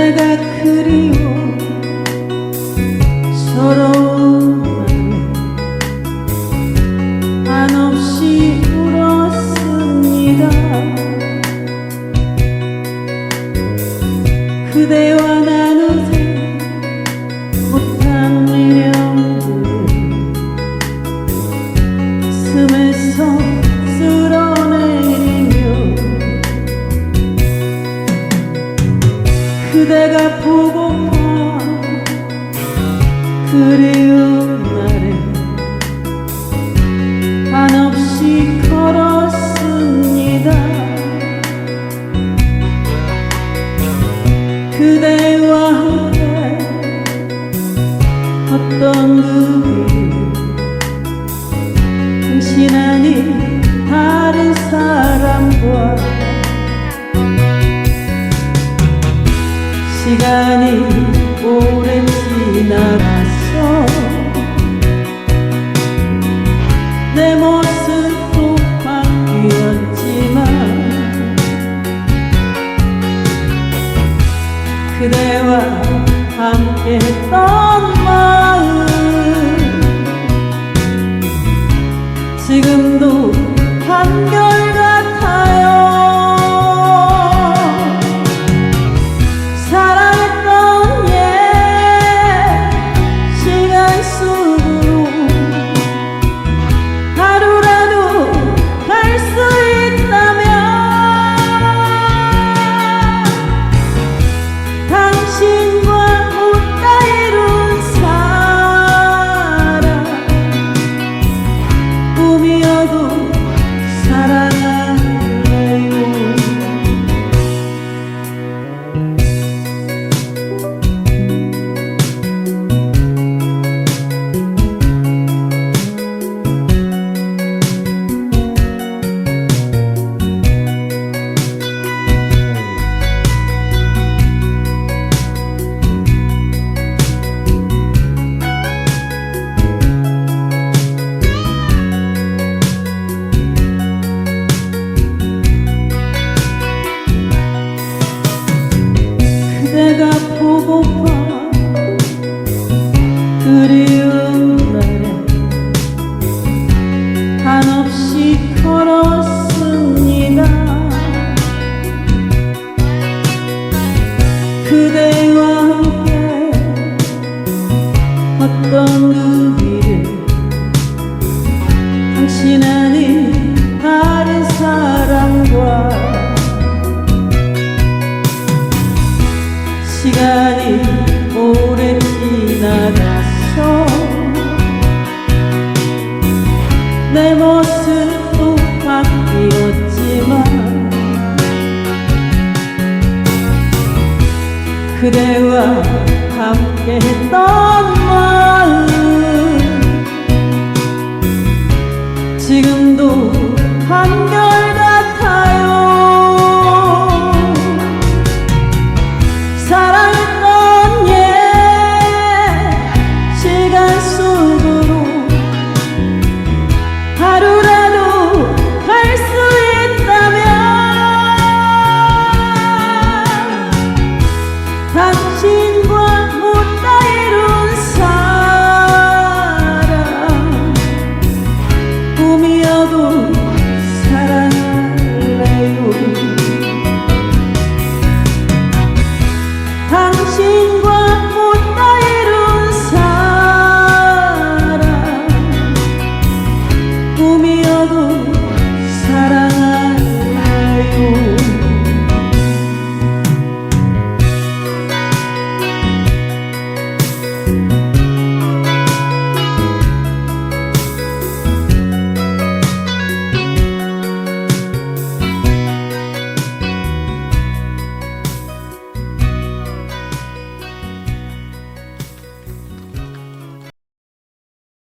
그대가 그리워 맘에 한없이 울었습니다. 그대와 그리운 날에 한없이 걸었습니다. 그대와 함께 걷던 그 그대와 함께 했던 마음. 지금 걷던 그 길을 당신 아닌 다른 사람과 시간이 오래 지나갔어 내 모습도 바뀌었지만 그대와 함께 했던